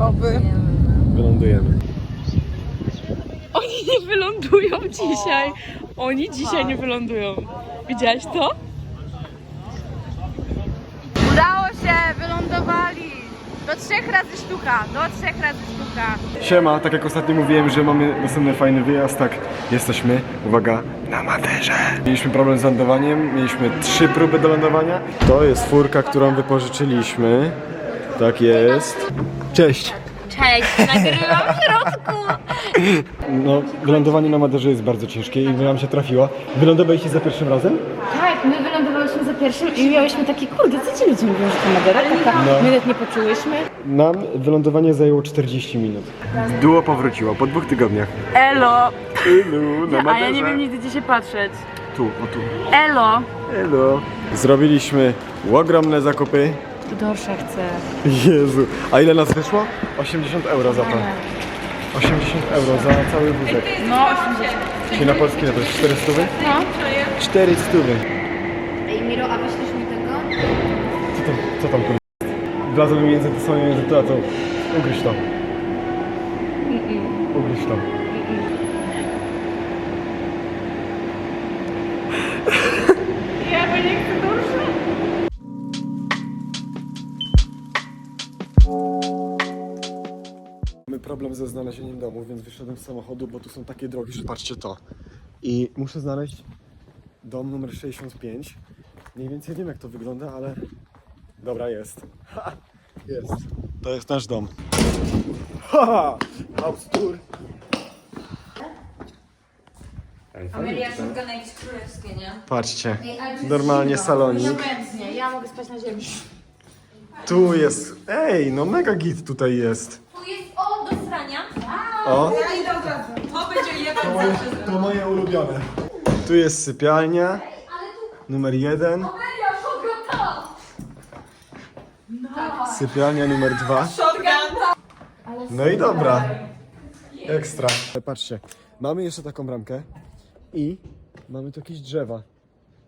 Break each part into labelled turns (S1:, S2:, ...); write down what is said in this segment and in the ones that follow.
S1: Oby.
S2: Wylądujemy.
S3: Oni nie wylądują dzisiaj. Oni dzisiaj nie wylądują. Widziałaś to?
S1: Udało się, wylądowali. Do trzech razy sztuka, do trzech razy sztuka.
S2: Siema, tak jak ostatnio mówiłem, że mamy następny fajny wyjazd, tak jesteśmy, uwaga, na Maderze. Mieliśmy problem z lądowaniem, mieliśmy trzy próby do lądowania. To jest furka, którą wypożyczyliśmy. Tak jest. Cześć.
S3: Cześć, nagrywam w środku.
S2: No, wylądowanie na Maderze jest bardzo ciężkie i wam się trafiło. Wylądowaliście za pierwszym razem?
S4: Tak, my wylądowałyśmy za pierwszym i miałyśmy takie, kurde, co ci ludzie mówią, że to Madera taka,
S2: No.
S4: my nawet nie poczułyśmy.
S2: Nam wylądowanie zajęło 40 minut. Duo powróciło po dwóch tygodniach.
S3: Elo.
S2: Ilu, na
S3: A ja nie wiem nigdy gdzie się patrzeć.
S2: Tu, o tu.
S3: Elo.
S2: Elo. Zrobiliśmy ogromne zakupy.
S4: Dorsza chce.
S2: Jezu. A ile nas wyszło? 80 euro za to. 80 euro za cały wózek.
S3: No, 80.
S2: Czyli na polski to jest 400? No. 400.
S4: Ej, Miro, a wyślesz mi tego?
S2: Co to, co tam tu Wlazłem między te same między to, a to ugryź to. Ugryź to. Ze znalezieniem domu, więc wyszedłem z samochodu, bo tu są takie drogi, że patrzcie to. I muszę znaleźć dom numer 65. Mniej więcej wiem jak to wygląda, ale dobra jest. Ha, jest. To jest nasz dom. Ha! House tour.
S5: Amelia szuka na jakieś królewskie, nie?
S2: Patrzcie, normalnie salonik.
S4: Obecnie, ja mogę spać na ziemi.
S2: Tu jest, ej, no mega git tutaj jest.
S5: Tu jest o do srania.
S2: O,
S5: To będzie jeden
S2: to moje, to moje ulubione. Tu jest sypialnia, numer jeden. Sypialnia numer dwa. No i dobra. Ekstra. Patrzcie, mamy jeszcze taką bramkę i mamy tu jakieś drzewa.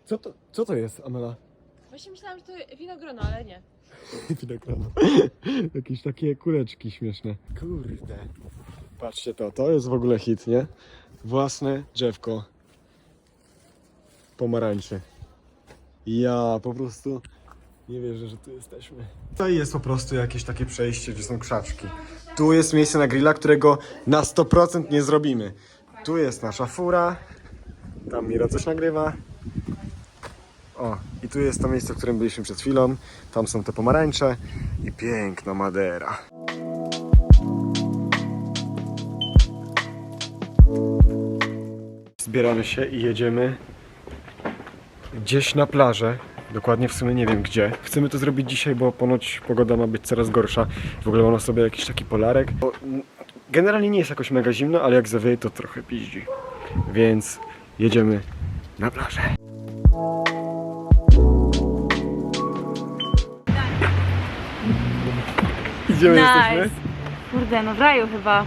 S2: Co to, co to jest, Amela?
S3: Właśnie myślałam, że to winogrono, ale nie.
S2: Winogrono. Jakieś takie kuleczki śmieszne. Kurde. Patrzcie to, to jest w ogóle hit, nie? Własne drzewko. Pomarańczy. Ja po prostu nie wierzę, że tu jesteśmy. Tutaj jest po prostu jakieś takie przejście, gdzie są krzaczki. Tu jest miejsce na grilla, którego na 100% nie zrobimy. Tu jest nasza fura. Tam Mira coś nagrywa. O, i tu jest to miejsce, w którym byliśmy przed chwilą. Tam są te pomarańcze i piękna Madera. Zbieramy się i jedziemy gdzieś na plażę. Dokładnie w sumie nie wiem gdzie. Chcemy to zrobić dzisiaj, bo ponoć pogoda ma być coraz gorsza. W ogóle mam na sobie jakiś taki polarek. Bo, Generalnie nie jest jakoś mega zimno, ale jak zawieje to trochę piździ. Więc jedziemy na plażę. Idziemy, jesteśmy.
S3: Kurde, no w raju chyba.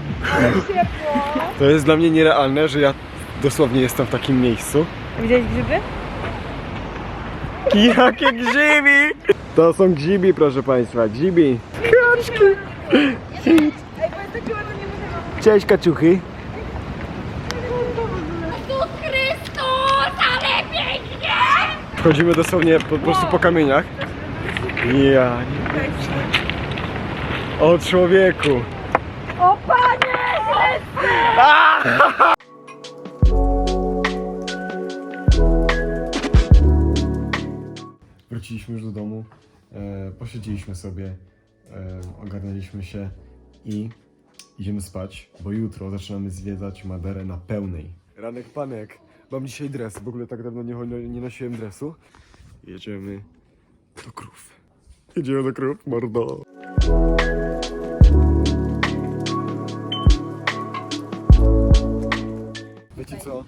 S2: To jest dla mnie nierealne, że ja dosłownie jestem w takim miejscu.
S3: Widziałeś grzyby?
S2: Jakie grzybi! To są grzybi, proszę Państwa, grzybi. Kaczki! Cześć kaczuchy. Chodzimy dosłownie po, po prostu po kamieniach. Ja. O człowieku! O panie! Wróciliśmy już do domu, e, posiedzieliśmy sobie, e, ogarnęliśmy się i idziemy spać, bo jutro zaczynamy zwiedzać Maderę na pełnej. Ranek panek. Mam dzisiaj dres, w ogóle tak dawno nie, nie nosiłem dresu. Jedziemy do krów. Jedziemy do krów, mordo. Wiecie co?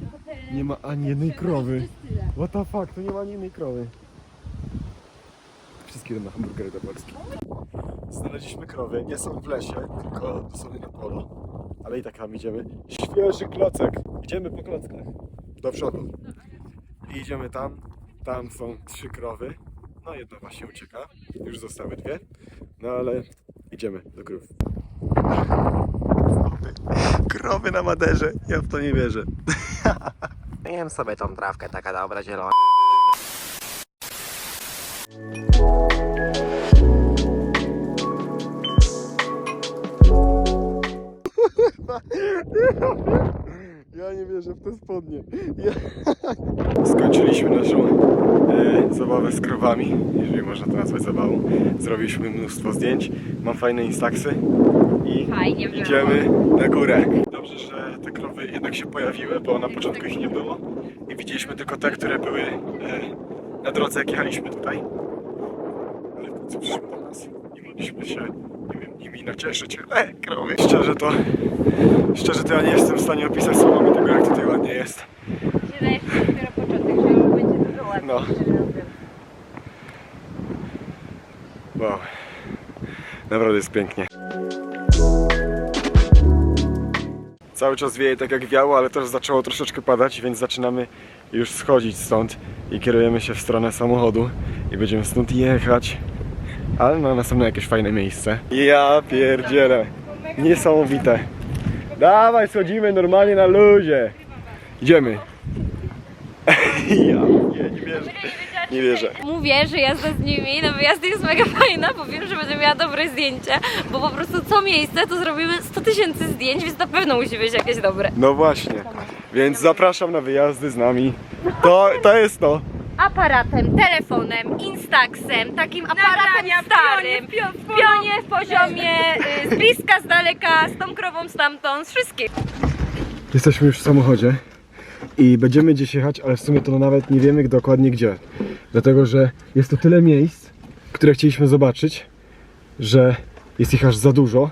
S2: Nie ma ani jednej krowy. What the fuck, to nie ma ani jednej krowy. Wszystkie na hamburgery do Polski. Znaleźliśmy krowy, nie są w lesie, tylko dosłownie na polu. Ale i tak tam idziemy. Świeży klocek. Idziemy po klockach. Do przodu. I idziemy tam. Tam są trzy krowy. No jedna właśnie ucieka. Już zostały dwie. No ale idziemy do krów. Krowy. Krowy na Maderze. Ja w to nie wierzę. Jem sobie tą trawkę, taka dobra, zielona. Ja nie wierzę w te spodnie. Ja... Skończyliśmy naszą e, zabawę z krowami, jeżeli można to nazwać zabawą. Zrobiliśmy mnóstwo zdjęć, mam fajne instaksy i
S3: Fajnie było.
S2: idziemy na górę. Dobrze, że te krowy jednak się pojawiły, bo na początku ich nie było i widzieliśmy tylko te, które były e, na drodze, jak jechaliśmy tutaj. Ale w końcu przyszły do nas i mogliśmy się, nimi nacieszyć. E, krowy! Szczerze to, szczerze to ja nie jestem w stanie opisać słowami tego, jak tutaj ładnie jest.
S3: Się, że dopiero początek, że będzie dużo ładniej.
S2: No. Wow. Naprawdę jest pięknie. Cały czas wieje tak jak wiało, ale też zaczęło troszeczkę padać, więc zaczynamy już schodzić stąd i kierujemy się w stronę samochodu i będziemy stąd jechać. Ale na następne jakieś fajne miejsce. Ja pierdzielę. Niesamowite. Dawaj, schodzimy normalnie na luzie. Idziemy. ja nie, nie wierzę. Nie wierzę.
S3: Mówię, że jazda z nimi na wyjazdy jest mega fajna, bo wiem, że będę miała dobre zdjęcie, bo po prostu co miejsce to zrobimy 100 tysięcy zdjęć, więc na pewno musi być jakieś dobre.
S2: No właśnie. Więc zapraszam na wyjazdy z nami. To, to jest to.
S3: Aparatem, telefonem, instaxem, takim aparatem starym, pionie w poziomie, y, z bliska, z daleka, z tą krową stamtąd, z wszystkim.
S2: Jesteśmy już w samochodzie i będziemy gdzieś jechać, ale w sumie to nawet nie wiemy dokładnie gdzie. Dlatego, że jest to tyle miejsc, które chcieliśmy zobaczyć, że jest ich aż za dużo,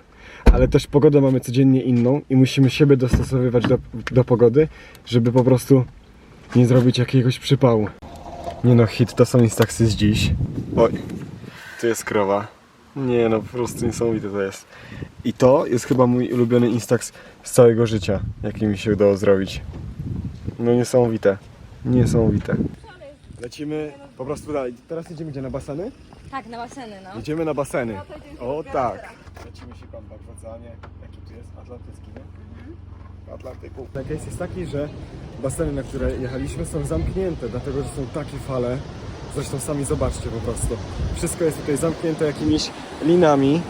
S2: ale też pogodę mamy codziennie inną i musimy siebie dostosowywać do, do pogody, żeby po prostu nie zrobić jakiegoś przypału. Nie no, hit to są instaxy z dziś. Oj, tu jest krowa. Nie no, po prostu niesamowite to jest. I to jest chyba mój ulubiony instax z całego życia, jaki mi się udało zrobić. No niesamowite. Niesamowite. Lecimy po prostu dalej. Teraz jedziemy gdzie? Na baseny?
S3: Tak, na baseny, no.
S2: Jedziemy na baseny. O tak. Lecimy się kąpać w oceanie. Jaki tu jest? Atlantycki, nie? Atlantyku. Case jest taki, że baseny, na które jechaliśmy są zamknięte, dlatego że są takie fale. Zresztą sami zobaczcie po prostu. Wszystko jest tutaj zamknięte jakimiś linami.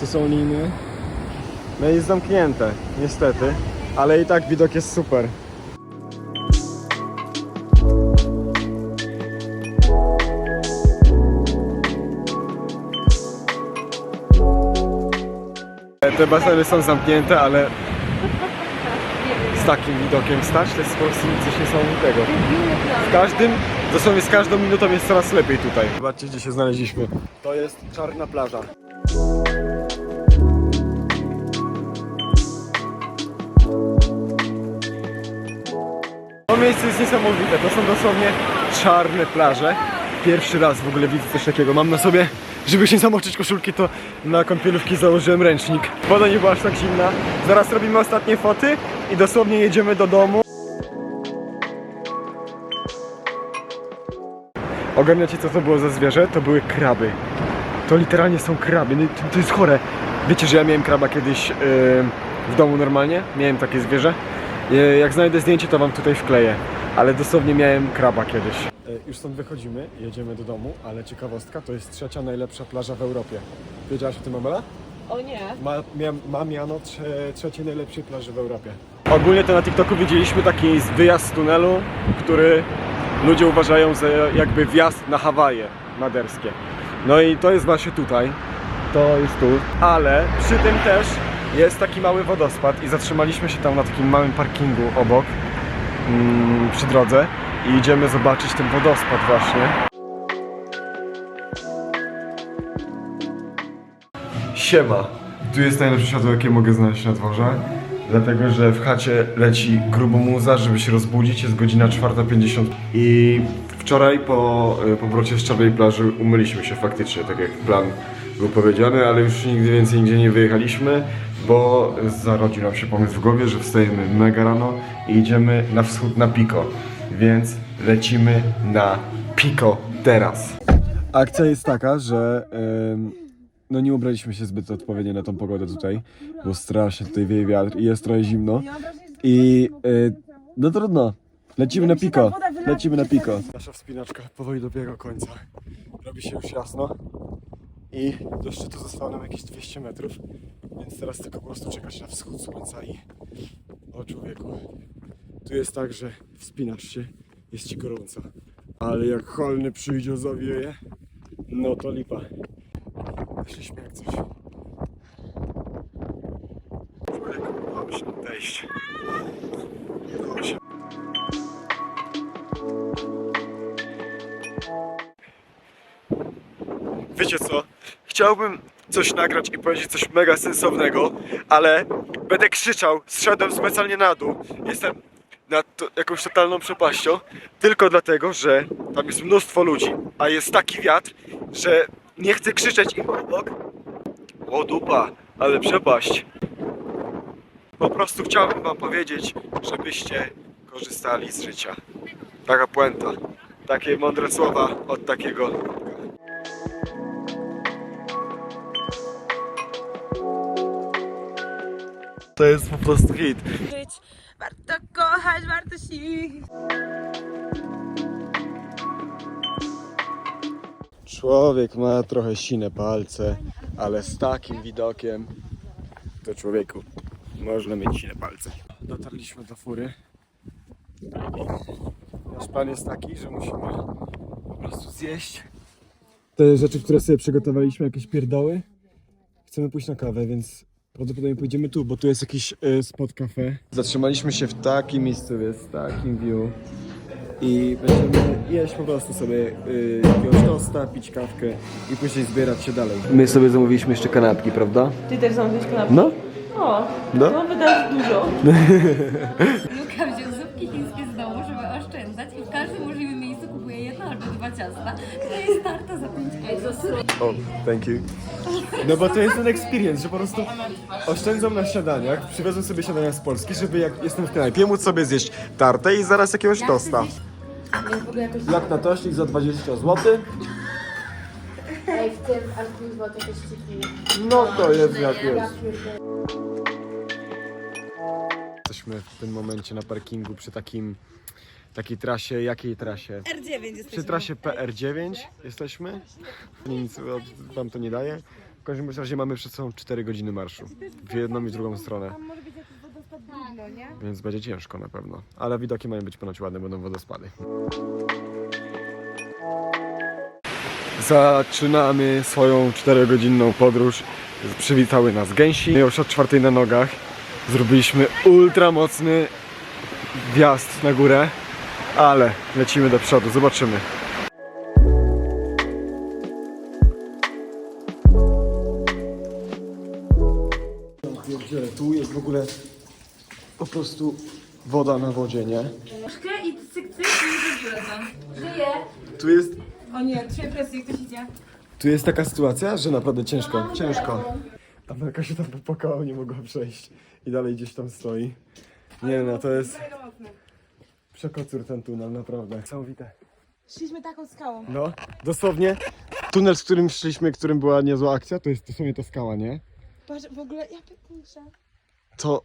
S2: Tu są liny. No i jest zamknięte, niestety. Ale i tak widok jest super. Te baseny są zamknięte, ale takim widokiem stać to jest coś niesamowitego. Z każdym, dosłownie z każdą minutą jest coraz lepiej tutaj. Zobaczcie gdzie się znaleźliśmy. To jest czarna plaża. To miejsce jest niesamowite, to są dosłownie czarne plaże. Pierwszy raz w ogóle widzę coś takiego. Mam na sobie, żeby się zamoczyć koszulki, to na kąpielówki założyłem ręcznik. Woda nie była aż tak zimna. Zaraz robimy ostatnie foty i dosłownie jedziemy do domu. Ogarniacie co to było za zwierzę? To były kraby. To literalnie są kraby. No, to, jest chore. Wiecie, że ja miałem kraba kiedyś yy, w domu normalnie? Miałem takie zwierzę. Yy, jak znajdę zdjęcie, to wam tutaj wkleję. Ale dosłownie miałem kraba kiedyś. Już stąd wychodzimy, jedziemy do domu, ale ciekawostka, to jest trzecia najlepsza plaża w Europie. Wiedziałaś o tym, Amela?
S3: O nie.
S2: Ma, mia, ma miano trze, trzeciej najlepszej plaży w Europie. Ogólnie to na TikToku widzieliśmy taki wyjazd z tunelu, który ludzie uważają za jakby wjazd na Hawaje maderskie. No i to jest właśnie tutaj, to jest tu, ale przy tym też jest taki mały wodospad i zatrzymaliśmy się tam na takim małym parkingu obok, mm, przy drodze i idziemy zobaczyć ten wodospad właśnie. Siema. Tu jest najlepsze światło, jakie mogę znaleźć na dworze. Dlatego, że w chacie leci grubo muza, żeby się rozbudzić. Jest godzina 4.50. I wczoraj po y, powrocie z czarnej plaży umyliśmy się faktycznie, tak jak plan był powiedziany, ale już nigdy więcej nigdzie nie wyjechaliśmy, bo zarodził nam się pomysł w głowie, że wstajemy mega rano i idziemy na wschód na Pico. Więc lecimy na Pico teraz. Akcja jest taka, że no nie ubraliśmy się zbyt odpowiednio na tą pogodę tutaj, bo strasznie tutaj wieje wiatr i jest trochę zimno. I y, no trudno. Lecimy na piko. Lecimy na piko. Nasza wspinaczka powoli dobiega końca. Robi się już jasno. I do szczytu zostało nam jakieś 200 metrów. Więc teraz tylko po prostu czekać na wschód słońca i... O człowieku. Tu jest tak, że wspinasz się, jest ci gorąco. Ale jak holny przyjdzie, zawieje, no to lipa. Jak coś. Udało się. Udało się. Wiecie co? Chciałbym coś nagrać i powiedzieć coś mega sensownego, ale będę krzyczał, zszedłem specjalnie na dół. Jestem nad to, jakąś totalną przepaścią, tylko dlatego, że tam jest mnóstwo ludzi, a jest taki wiatr, że nie chcę krzyczeć im obok. O dupa, ale przepaść. Po prostu chciałbym wam powiedzieć, żebyście korzystali z życia. Taka puenta. Takie mądre słowa od takiego To jest po prostu hit.
S1: Się...
S2: Człowiek ma trochę sine palce, ale z takim widokiem to człowieku można mieć sine palce. Dotarliśmy do fury. Nasz plan jest taki, że musimy po prostu zjeść te rzeczy, które sobie przygotowaliśmy, jakieś pierdoły. Chcemy pójść na kawę, więc prawdopodobnie pójdziemy tu, bo tu jest jakiś y, spot cafe. Zatrzymaliśmy się w takim miejscu, z takim view. I będziemy jeść po prostu sobie y, jakiegoś tosta, pić kawkę i później zbierać się dalej. My sobie zamówiliśmy jeszcze kanapki, prawda?
S6: Ty też zamówiłeś kanapkę?
S2: No.
S6: O,
S2: No.
S6: to wydasz dużo.
S5: Luka wziął zupki chińskie z domu, żeby oszczędzać i w każdym możliwym miejscu kupuje jedno albo To jest za 5 euro.
S2: O, thank you. No bo to jest ten experience, że po prostu oszczędzam na śniadaniach, przywiozłem sobie śniadania z Polski, żeby jak jestem w knajpie móc sobie zjeść tartę i zaraz jakiegoś tosta. Jak na tośnik za 20 zł?
S4: Ej, w tym.
S2: No to jest jak jest. Jesteśmy w tym momencie na parkingu przy takim takiej trasie, jakiej trasie?
S6: R9 jesteśmy.
S2: Przy trasie PR9 jesteśmy. Nic od- wam to nie daje. W każdym bądź razie mamy przed sobą 4 godziny marszu. W jedną i drugą stronę. Więc będzie ciężko na pewno. Ale widoki mają być ponoć ładne, będą wodospady. Zaczynamy swoją 4-godzinną podróż. Przywitały nas gęsi. Już od czwartej na nogach. Zrobiliśmy ultra mocny wjazd na górę, ale lecimy do przodu, zobaczymy. Tu jest w ogóle po prostu woda na wodzie, nie?
S5: I cyk, cyk, i zrobiła to.
S2: Tu jest,
S5: O nie, trzy presji, ktoś idzie.
S2: tu jest taka sytuacja, że naprawdę ciężko, ciężko. Amelka się tam popłakała, nie mogła przejść i dalej gdzieś tam stoi. Nie no, to jest przekocur ten tunel, naprawdę. Niesamowite.
S6: Szliśmy taką skałą.
S2: No, dosłownie tunel, z którym szliśmy, którym była niezła akcja, to jest dosłownie ta skała, nie?
S6: Patrz, w ogóle, ja pierdolę.
S2: To...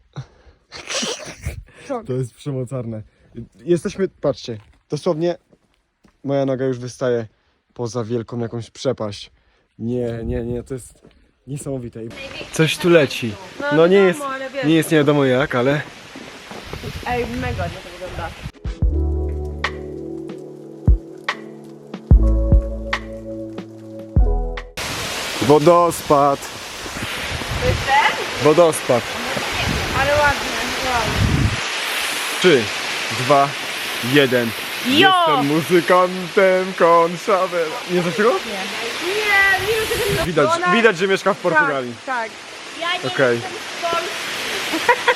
S2: To jest przemocarne. Jesteśmy, patrzcie, dosłownie moja noga już wystaje poza wielką jakąś przepaść. Nie, nie, nie, to jest niesamowite. Coś tu leci. No nie jest, nie jest nie wiadomo jak, ale
S6: Ej, mega nie to wygląda.
S2: Wodospad. Wodospad.
S1: Ale ładnie, wow.
S2: 3, 2, 1.
S3: Jo!
S2: Jestem muzykantem konszawel. Nie zaczęło?
S1: Nie, nie wiem, tego
S2: Widać, widać, że mieszka w Portugalii.
S1: Tak,
S3: Ja nie
S2: Okej.
S3: jestem z Polski.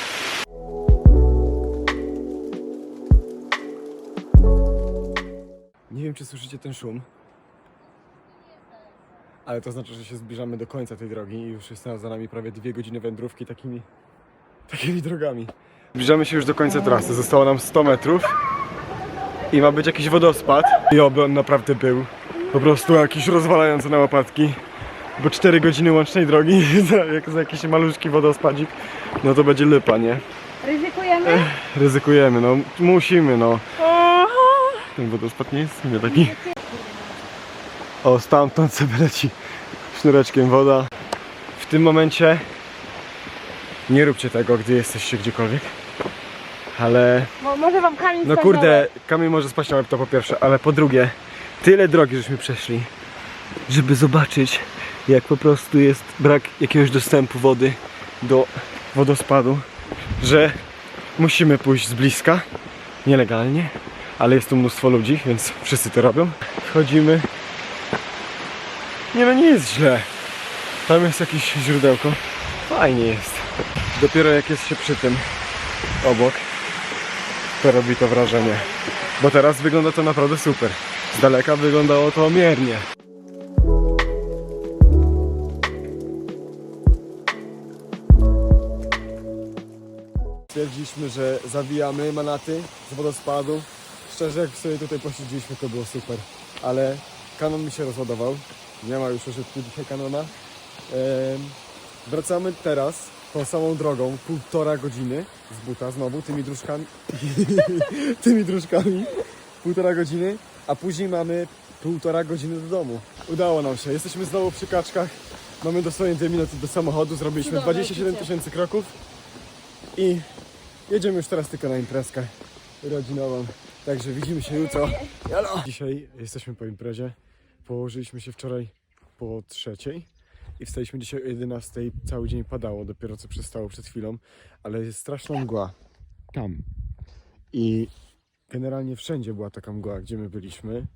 S2: Nie wiem, czy słyszycie ten szum. Ale to znaczy, że się zbliżamy do końca tej drogi i już jest za nami prawie dwie godziny wędrówki takimi, takimi drogami. Zbliżamy się już do końca trasy. Zostało nam 100 metrów i ma być jakiś wodospad. I oby on naprawdę był. Po prostu jakiś rozwalający na łopatki. bo 4 godziny łącznej drogi za, jak za jakiś maluszki wodospadzik, no to będzie lipa, nie?
S3: Ryzykujemy?
S2: Ryzykujemy, no musimy, no. Ten wodospad nie jest sumie taki. O, stamtąd sobie leci sznureczkiem woda. W tym momencie nie róbcie tego, gdy jesteście gdziekolwiek. Ale
S6: Mo- może wam kamień
S2: no kurde, kamień może spaść na łeb to po pierwsze, ale po drugie, tyle drogi żeśmy przeszli, żeby zobaczyć, jak po prostu jest brak jakiegoś dostępu wody do wodospadu, że musimy pójść z bliska, nielegalnie, ale jest tu mnóstwo ludzi, więc wszyscy to robią. Wchodzimy. Nie no, nie jest źle. Tam jest jakieś źródełko. Fajnie jest. Dopiero jak jest się przy tym obok, to robi to wrażenie. Bo teraz wygląda to naprawdę super. Z daleka wyglądało to miernie. Stwierdziliśmy, że zawijamy manaty z wodospadu. Szczerze, jak sobie tutaj posiedzieliśmy, to było super. Ale kanon mi się rozładował. Nie ma już użytku dzisiaj kanona. Wracamy teraz tą samą drogą, półtora godziny z buta znowu, tymi dróżkami. tymi dróżkami. Półtora godziny, a później mamy półtora godziny do domu. Udało nam się. Jesteśmy znowu przy kaczkach. Mamy dosłownie dwie minuty do samochodu. Zrobiliśmy 27 tysięcy kroków. I jedziemy już teraz tylko na imprezkę rodzinową. Także widzimy się jutro. Jalo! Dzisiaj jesteśmy po imprezie. Położyliśmy się wczoraj po trzeciej i wstaliśmy dzisiaj o 11. Cały dzień padało, dopiero co przestało przed chwilą, ale jest straszna mgła. Tam. I generalnie wszędzie była taka mgła, gdzie my byliśmy.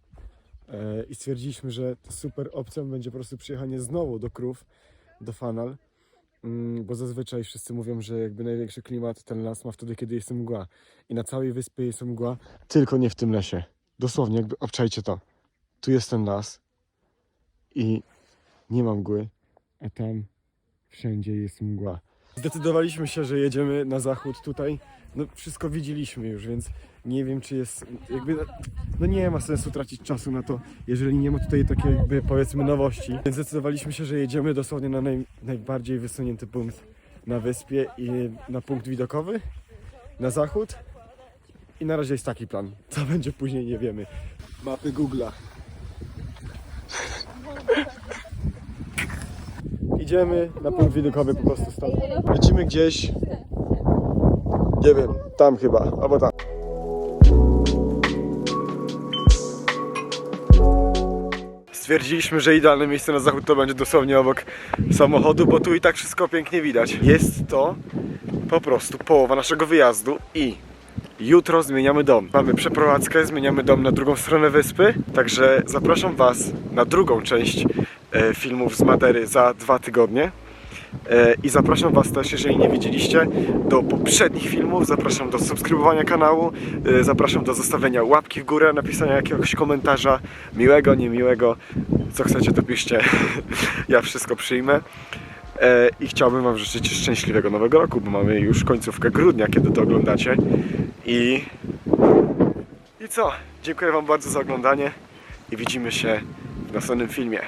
S2: E, I stwierdziliśmy, że super opcją będzie po prostu przyjechanie znowu do Krów, do Fanal. Mm, bo zazwyczaj wszyscy mówią, że jakby największy klimat ten las ma wtedy, kiedy jest mgła. I na całej wyspie jest mgła, tylko nie w tym lesie. Dosłownie, jakby obczajcie to. Tu jest ten las i nie ma mgły, a tam wszędzie jest mgła. Zdecydowaliśmy się, że jedziemy na zachód tutaj. No wszystko widzieliśmy już, więc nie wiem czy jest jakby no nie ma sensu tracić czasu na to, jeżeli nie ma tutaj takiej jakby powiedzmy nowości. Więc zdecydowaliśmy się, że jedziemy dosłownie na naj, najbardziej wysunięty punkt na wyspie i na punkt widokowy na zachód. I na razie jest taki plan. Co będzie później nie wiemy. Mapy Google'a. Idziemy na punkt widokowy po prostu stąd. Lecimy gdzieś. Nie wiem, tam chyba, albo tam. Stwierdziliśmy, że idealne miejsce na zachód to będzie dosłownie obok samochodu, bo tu i tak wszystko pięknie widać. Jest to po prostu połowa naszego wyjazdu i jutro zmieniamy dom. Mamy przeprowadzkę, zmieniamy dom na drugą stronę wyspy, także zapraszam Was na drugą część filmów z Madery za dwa tygodnie. E, I zapraszam Was też, jeżeli nie widzieliście, do poprzednich filmów. Zapraszam do subskrybowania kanału. e, Zapraszam do zostawienia łapki w górę, napisania jakiegoś komentarza, miłego, niemiłego. Co chcecie, to piszcie. Ja wszystko przyjmę. E, I chciałbym Wam życzyć szczęśliwego nowego roku, bo mamy już końcówkę grudnia, kiedy to oglądacie. I, I co? Dziękuję Wam bardzo za oglądanie i widzimy się w następnym filmie.